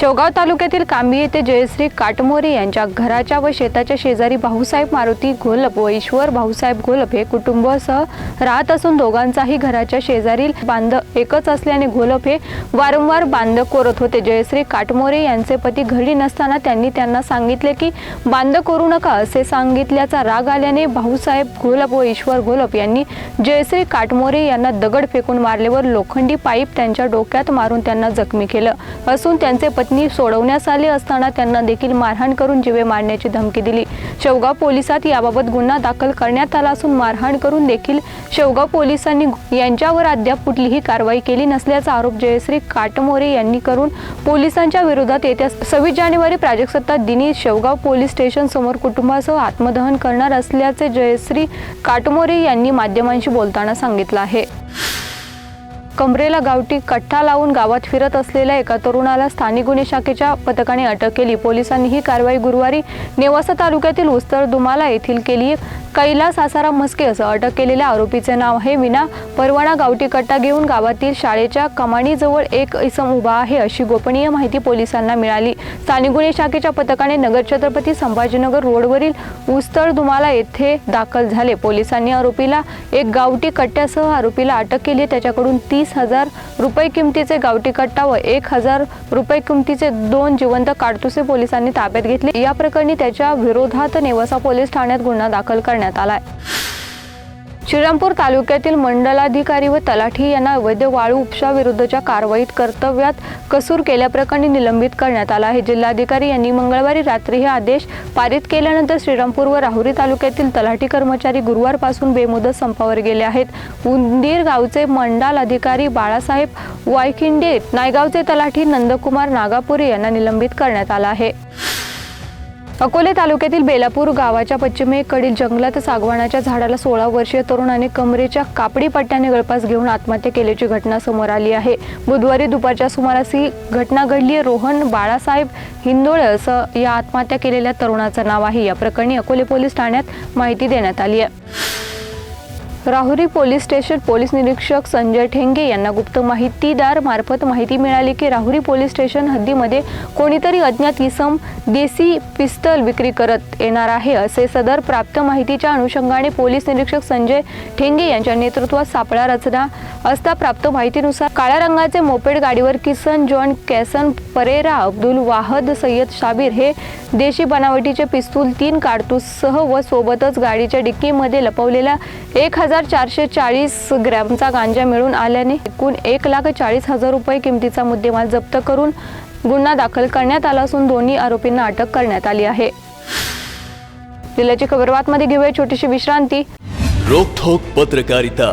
शेवगाव तालुक्यातील कांबी येथे जयश्री काटमोरे यांच्या घराच्या व शेताच्या शेजारी भाऊसाहेब मारुती घोलप व ईश्वर भाऊसाहेब घोलप हे कुटुंबासह राहत असून दोघांचाही घराच्या शेजारील बांध एकच असल्याने घोलप हे वारंवार बांध कोरत होते. जयश्री काटमोरे यांचे पती घरी नसताना त्यांनी त्यांना सांगितले की बांध करू नका असे सांगितल्याचा राग आल्याने भाऊसाहेब घोलप व ईश्वर घोलप यांनी जयश्री काटमोरे यांना दगड फेकून मारल्यावर लोखंडी पाईप त्यांच्या डोक्यात मारून त्यांना जखमी केलं. असून त्यांचे पती पत्नी सोडवण्यास आले असताना त्यांना देखील मारहाण करून जीवे मारण्याची धमकी दिली. शेवगाव पोलिसात याबाबत गुन्हा दाखल करण्यात आला असून मारहाण करून देखील शेवगाव पोलिसांनी यांच्यावर अद्याप कुठलीही कारवाई केली नसल्याचा आरोप जयश्री काटमोरे यांनी करून पोलिसांच्या विरोधात येत्या सव्वीस जानेवारी प्राजक्सत्ता दिनी शेवगाव पोलीस स्टेशन समोर कुटुंबासह आत्मदहन करणार असल्याचे जयश्री काटमोरे यांनी माध्यमांशी बोलताना सांगितलं आहे. कमरेला गावठी कट्टा लावून गावात फिरत असलेल्या एका तरुणाला स्थानिक गुन्हे शाखेच्या पथकाने अटक केली. पोलिसांनी ही कारवाई गुरुवारी नेवासा तालुक्यातील उस्तर दुमाला येथील केली. कैलास आसाराम म्हस्के असं अटक केलेल्या आरोपीचे नाव हे विना परवाना गावठी कट्टा घेऊन गावातील शाळेच्या कमानीजवळ एक इसम उभा आहे अशी गोपनीय माहिती पोलिसांना मिळाली. स्थानिक गुन्हे शाखेच्या पथकाने नगर छत्रपती संभाजीनगर रोडवरील उस्तळ दुमाला येथे दाखल झाले. पोलिसांनी आरोपीला एक गावठी कट्ट्यासह आरोपीला अटक केली. त्याच्याकडून तीस हजार रुपये किमतीचे गावठी कट्टा व एक हजार रुपये किमतीचे दोन जिवंत काडतुसे पोलिसांनी ताब्यात घेतले. या प्रकरणी त्याच्या विरोधात नेवासा पोलीस ठाण्यात गुन्हा दाखल करण्यात आलाय. श्रीरामपूर तालुक्यातील मंडलाधिकारी व तलाठी यांना अवैध वाळू उपशाविरुद्धच्या कारवाईत कर्तव्यात कसूर केल्याप्रकरणी निलंबित करण्यात आला आहे. जिल्हाधिकारी यांनी मंगळवारी रात्री हे आदेश पारित केल्यानंतर श्रीरामपूर व राहुरी तालुक्यातील तलाठी कर्मचारी गुरुवारपासून बेमुदत संपावर गेले आहेत. उंदीर गावचे मंडाल अधिकारी बाळासाहेब वायखिंडे नायगावचे तलाठी नंदकुमार नागापुरे यांना निलंबित करण्यात आला आहे. अकोले तालुक्यातील बेलापूर गावाच्या पश्चिमेकडील जंगलात सागवानाच्या झाडाला सोळा वर्षीय तरुणाने कमरेच्या कापडी पट्ट्याने गळपास घेऊन आत्महत्या केल्याची घटना समोर आली आहे. बुधवारी दुपारच्या सुमारास ही घटना घडली रोहन बाळासाहेब हिंदोळे असं या आत्महत्या केलेल्या तरुणाचं नाव आहे. या प्रकरणी अकोले पोलीस ठाण्यात माहिती देण्यात आली आहे. राहुरी पोलीस स्टेशन पोलीस निरीक्षक संजय ठेंगे यांना गुप्त माहितीदार मार्फत माहिती मिळाली की राहुरी पोलीस स्टेशन हद्दीमध्ये कोणीतरी अज्ञात इसम देसी पिस्तल विक्री करत येणार आहे असे सदर प्राप्त माहितीच्या अनुषंगाने पोलीस निरीक्षक संजय ठेंगे यांच्या नेतृत्वात सापळा रचना असता प्राप्त माहितीनुसार काळ्या रंगाचे मोपेड गाडीवर किसन जॉन कॅसन परेरा अब्दुल वाहद सय्यद शाबीर हे देशी बनावटीचे पिस्तूल तीन काडतूससह व सोबतच गाडीच्या डिक्कीमध्ये लपवलेला एक हजार चारशे चाळीस ग्रॅमचा गांजा मिळून आल्याने एकूण एक लाख चाळीस हजार रुपये किमतीचा मुद्देमाल जप्त करून गुन्हा दाखल करण्यात आला असून दोन्ही आरोपींना अटक करण्यात आली आहे. जिल्ह्याची खबरबातमध्ये घेऊया छोटीशी विश्रांती. रोखोक पत्रकारिता.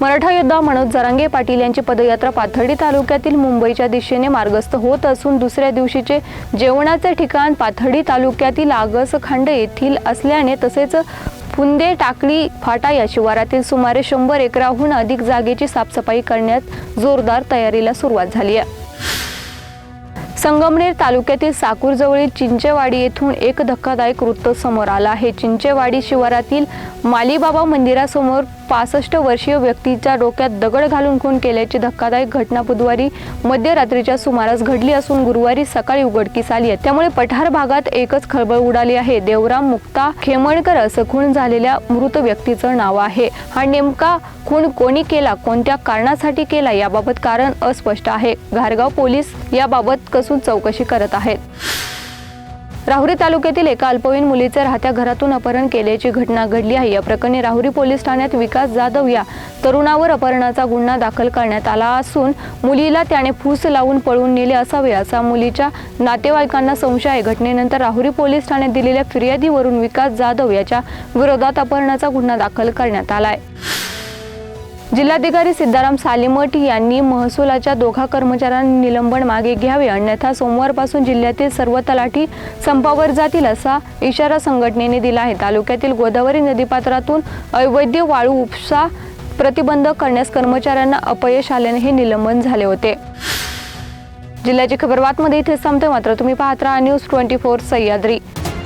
मराठा योद्धा मनोज जरांगे पाटील यांची पदयात्रा पाथर्डी तालुक्यातील मुंबईच्या दिशेने मार्गस्थ होत असून दुसऱ्या दिवशीचे जेवणाचे ठिकाण पाथर्डी तालुक्यातील आगसखंड येथील असल्याने तसेच फुंदे टाकळी फाटा या शिवारातील सुमारे शंभर एकराहून अधिक जागेची साफसफाई करण्यात जोरदार तयारीला सुरुवात झाली आहे. संगमनेर तालुक्यातील साकूरजवळील चिंचेवाडी येथून एक धक्कादायक वृत्त समोर आलं आहे. चिंचेवाडी शिवारातील मालीबाबा मंदिरासमोर पासष्ट वर्षीय व्यक्तीच्या डोक्यात दगड घालून खून केल्याची धक्कादायक घटना बुधवारी मध्यरात्रीच्या सुमारास घडली असून गुरुवारी सकाळी उघडकीस आली आहे. त्यामुळे पठार भागात एकच खळबळ उडाली आहे. देवराम मुक्ता खेमणकर असं खून झालेल्या मृत व्यक्तीचं नाव आहे. हा नेमका खून कोणी केला कोणत्या कारणासाठी केला याबाबत कारण अस्पष्ट आहे. घारगाव पोलीस याबाबत कसून चौकशी करत आहेत? राहुरी तालुक्यातील एका अल्पवयीन मुलीचे राहत्या घरातून अपहरण केल्याची घटना घडली आहे. या प्रकरणी राहुरी पोलीस ठाण्यात विकास जाधव या तरुणावर अपहरणाचा गुन्हा दाखल करण्यात आला असून मुलीला त्याने फूस लावून पळून नेले असावे असा मुलीच्या नातेवाईकांना संशय आहे. घटनेनंतर राहुरी पोलीस ठाण्यात दिलेल्या फिर्यादीवरून विकास जाधव याच्या विरोधात अपहरणाचा गुन्हा दाखल करण्यात आला आहे. जिल्हाधिकारी सिद्धाराम सालीमठ यांनी महसुलाच्या दोघा कर्मचाऱ्यांना निलंबन मागे घ्यावे अन्यथा सोमवारपासून जिल्ह्यातील सर्व तलाठी संपावर जातील असा इशारा संघटनेने दिला आहे. तालुक्यातील गोदावरी नदीपात्रातून अवैध वाळू उपसा प्रतिबंध करण्यास कर्मचाऱ्यांना अपयश आल्याने हे निलंबन झाले होते. जिल्ह्याची खबर बातमध्ये इथे संपते मात्र तुम्ही पाहत राहा न्यूज ट्वेंटी फोर सह्याद्री.